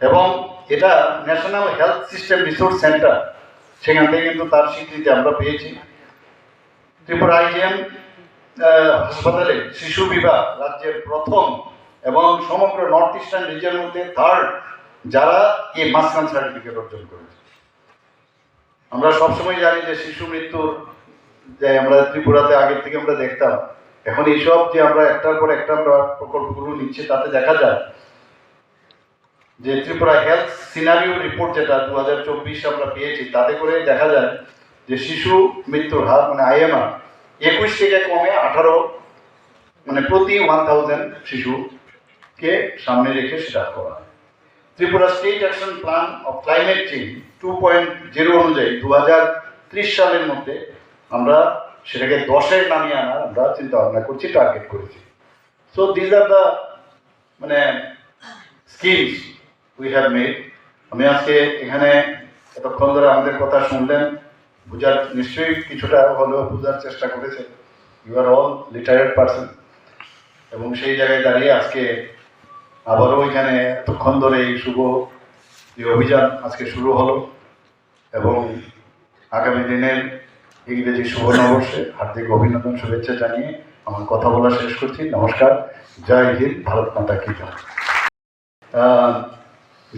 এবং এটা national health system resource centre সেখান থেকে কিন্তু তার স্বীকৃতি আমরা পেয়েছি। ত্রিপুরা আইজিএম হাসপাতালে শিশু বিভাগ রাজ্যের প্রথম এবং সমগ্র নর্থ ইস্টার্ন রিজনের মধ্যে থার্ড যারা এই মাসকান সার্টিফিকেট অর্জন করেছে। আমরা সবসময় জানি যে শিশু মৃত্যুর যে আমরা ত্রিপুরাতে আগের থেকে আমরা দেখতাম। এখন এইসব যে আমরা একটার পর একটা প্রকল্পগুলো নিচ্ছি, তাতে দেখা যায় যে ত্রিপুরা হেলথ সিনারিও রিপোর্ট যেটা দু হাজার চব্বিশ আমরা পেয়েছি, তাতে করে দেখা যায় যে শিশু মৃত্যুর হার মানে আইএমআর, একুশ থেকে কমে আঠারো মানে প্রতি ওয়ান থাউজেন্ড শিশুকে সামনে রেখে সেটা করা Tripura state action plan of climate change two point zero অনুযায়ী দু হাজার ত্রিশ সালের মধ্যে আমরা সেটাকে দশের নামিয়ে আনার আমরা চিন্তা ভাবনা করছি টার্গেট করেছি। সো দিজ আর দ্য মানে স্কিমস উই হ্যাভ মেড আমি আজকে এখানে এতক্ষণ ধরে আমাদের কথা শুনলেন। বোঝার নিশ্চয়ই কিছুটা হলেও বোঝার চেষ্টা করেছে। You are all retired person এবং সেই জায়গায় দাঁড়িয়ে আজকে আবারও এখানে এতক্ষণ ধরে এই শুভ যে অভিযান আজকে শুরু হলো। এবং আগামী দিনের ইংরেজি শুভ নববর্ষে হার্দিক অভিনন্দন শুভেচ্ছা জানিয়ে আমার কথা বলা শেষ করছি। নমস্কার। জয় হিন্দ, ভারত মাতা কি জয়।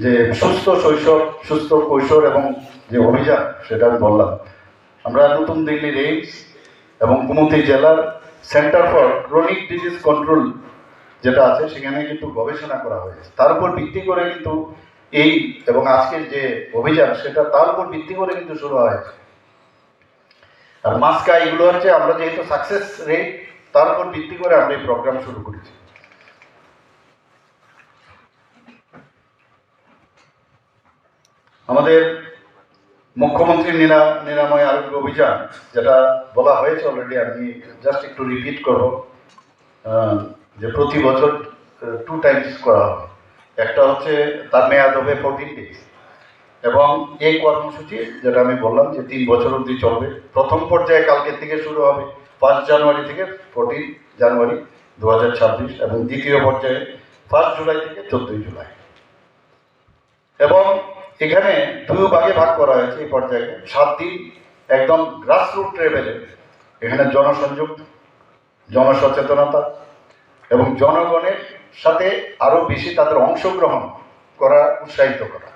যে সুস্থ শৈশব, সুস্থ কৈশোর এবং যে অভিযান, সেটা আমি বললাম। আমরা নতুন দিল্লির এইমস এবং কুমতি জেলার centre for chronic disease control যেটা আছে, সেখানে কিন্তু গবেষণা করা হয়েছে। তার উপর ভিত্তি করে কিন্তু এই এবং আজকের যে অভিযান, সেটা তার উপর ভিত্তি করে কিন্তু শুরু হয়েছে আর মাস্কা, এগুলো হচ্ছে আমরা যেহেতু সাকসেস রেট তার উপর ভিত্তি করে আমরা এই প্রোগ্রাম শুরু করেছি। আমাদের মুখ্যমন্ত্রী নিরা, নিরাময় আরোগ্য অভিযান, যেটা বলা হয়েছে অলরেডি আমি জাস্ট একটু রিপিট করব যে প্রতি বছর টু টাইমস করা হবে। একটা হচ্ছে তার মেয়াদ হবে ফোরটিন ডেজ এবং এই কর্মসূচি, যেটা আমি বললাম যে তিন বছর অবধি চলবে, প্রথম পর্যায়ে কালকের থেকে শুরু হবে ফার্স্ট জানুয়ারি থেকে ফোরটিন জানুয়ারি দু হাজার ছাব্বিশ, এবং দ্বিতীয় পর্যায়ে ফার্স্ট জুলাই থেকে চোদ্দোই জুলাই এবং এখানে দুই ভাগে ভাগ করা হয়েছে এই পর্যায়ে। সাত দিন একদম গ্রাসরুট লেভেলে এখানে জনসংযোগ, জনসচেতনতা এবং জনগণের সাথে আরও বেশি তাদের অংশগ্রহণ করা, উৎসাহিত করা।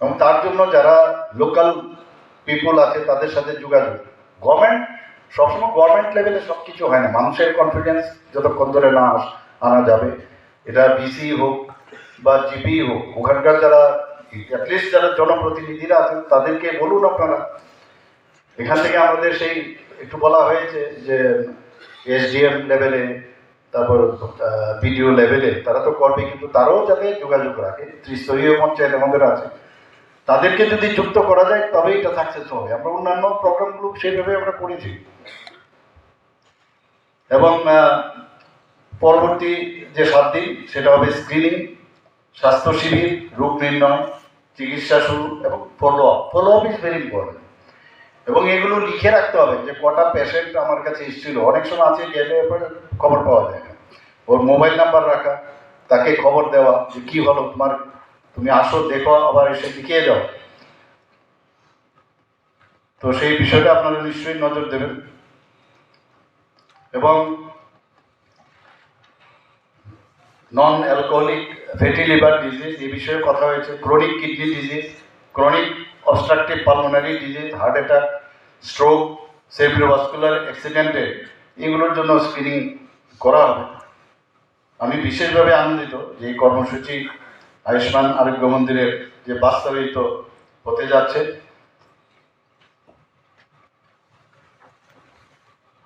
এবং তার জন্য যারা লোকাল পিপুল আছে, তাদের সাথে যোগাযোগ। গভর্নমেন্ট সবসময় গভর্নমেন্ট লেভেলে সব কিছু হয় না। মানুষের কনফিডেন্স যতক্ষণ ধরে না আনা যাবে, এটা বিসি হোক বা জিপি হোক, ওখানকার যারা অ্যাটলিস্ট যারা জনপ্রতিনিধিরা আছেন, তাদেরকে বলুন আপনারা। এখান থেকে আমাদের সেই একটু বলা হয়েছে যে এসডিএম লেভেলে তারপর বিডিও লেভেলে তারা তো করবে, কিন্তু তারাও যাতে যোগাযোগ রাখে, ত্রিস্তরীয় পঞ্চায়েত আমাদের আছে, তাদেরকে যদি যুক্ত করা যায় তবে এটা সাকসেস হবে। আমরা অন্যান্য প্রোগ্রামগুলো সেইভাবে আমরা করেছি। এবং পরবর্তী যে সাত দিন, সেটা হবে স্ক্রিনিং স্বাস্থ্য শিবির রোগ নির্ণয় চিকিৎসা শুরু এবং follow up follow up is very important এবং এগুলো লিখে রাখতে হবে যে কটা পেশেন্ট আমার কাছে এসেছিল। অনেক সময় আছে গেলে খবর পাওয়া যায় না। ওর মোবাইল নাম্বার রাখা, তাকে খবর দেওয়া যে কী হলো, তোমার তুমি আসো, দেখো, আবার এসে লিখিয়ে যাও তো সেই বিষয়টা আপনারা নিশ্চয়ই নজর দেবেন। এবং non alcoholic fatty liver disease এই বিষয়ে কথা হয়েছে। Chronic kidney disease chronic obstructive pulmonary disease heart attack stroke cerebrovascular অ্যাক্সিডেন্টে এগুলোর জন্য স্ক্রিনিং করা হবে। আমি বিশেষভাবে আনন্দিত যে এই কর্মসূচি আয়ুষ্মান আরোগ্য মন্দিরের যে বাস্তবায়িত হতে যাচ্ছে।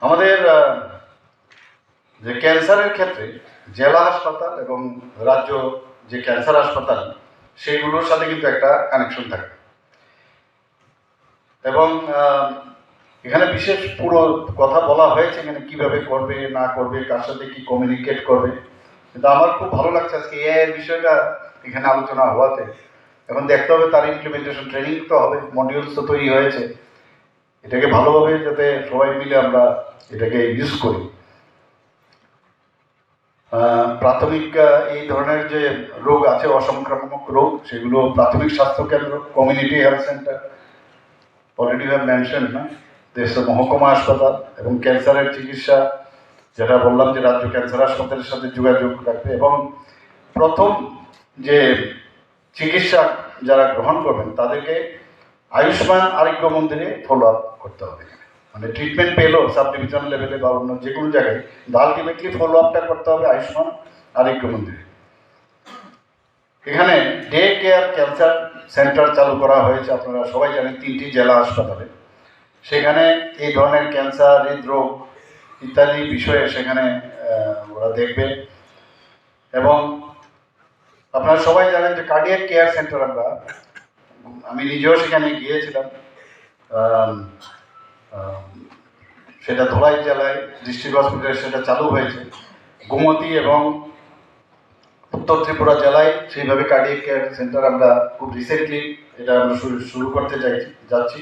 আমাদের যে ক্যান্সারের ক্ষেত্রে জেলা হাসপাতাল এবং রাজ্য যে ক্যান্সার হাসপাতাল, সেইগুলোর সাথে কিন্তু একটা কানেকশন থাকে। এবং এখানে বিশেষ পুরো কথা বলা হয়েছে এখানে কীভাবে করবে, না করবে, কার সাথে কি কমিউনিকেট করবে। কিন্তু আমার খুব ভালো লাগছে আজকে এআই এর বিষয়টা এখানে আলোচনা হওয়াতে। এখন দেখতে হবে তার ইমপ্লিমেন্টেশন ট্রেনিং তো হবে মডিউলস তো তৈরি হয়েছে। এটাকে ভালোভাবে যাতে সবাই মিলে আমরা এটাকে ইউজ করি। প্রাথমিক এই ধরনের যে রোগ আছে, অসংক্রামক রোগ, সেগুলো প্রাথমিক স্বাস্থ্য কেন্দ্র community health centre already have mention না? দেশ মহকুমা হাসপাতাল এবং ক্যান্সারের চিকিৎসা, যেটা বললাম যে রাজ্য ক্যান্সার হাসপাতালের সাথে যোগাযোগ রাখবে এবং প্রথম যে চিকিৎসা যারা গ্রহণ করবেন, তাদেরকে আয়ুষ্মান আরোগ্য মন্দিরে ফলো আপ করতে হবে। মানে ট্রিটমেন্ট পেল সাব ডিভিশন লেভেলে বা অন্য যে কোনো জায়গায় আলটিমেটলি ফলো আপটা করতে হবে আয়ুষ্মান আরোগ্য মন্দিরে। এখানে ডে কেয়ার ক্যান্সার সেন্টার চালু করা হয়েছে, আপনারা সবাই জানেন, তিনটি জেলা হাসপাতালে। সেখানে এই ধরনের ক্যান্সার হৃদরোগ ইত্যাদি বিষয়ে সেখানে ওরা দেখবে। এবং আপনারা সবাই জানেন যে কার্ডিয়াক কেয়ার সেন্টার আমরা, আমি নিজেও সেখানে গিয়েছিলাম। সেটা ধলাই জেলায় ডিস্ট্রিক্ট হসপিটালে সেটা চালু হয়েছে। গোমতী এবং উত্তর ত্রিপুরা জেলায় সেইভাবে কার্ডিয়াক কেয়ার সেন্টার আমরা খুব রিসেন্টলি এটা আমরা শুরু করতে চাইছি যাচ্ছি।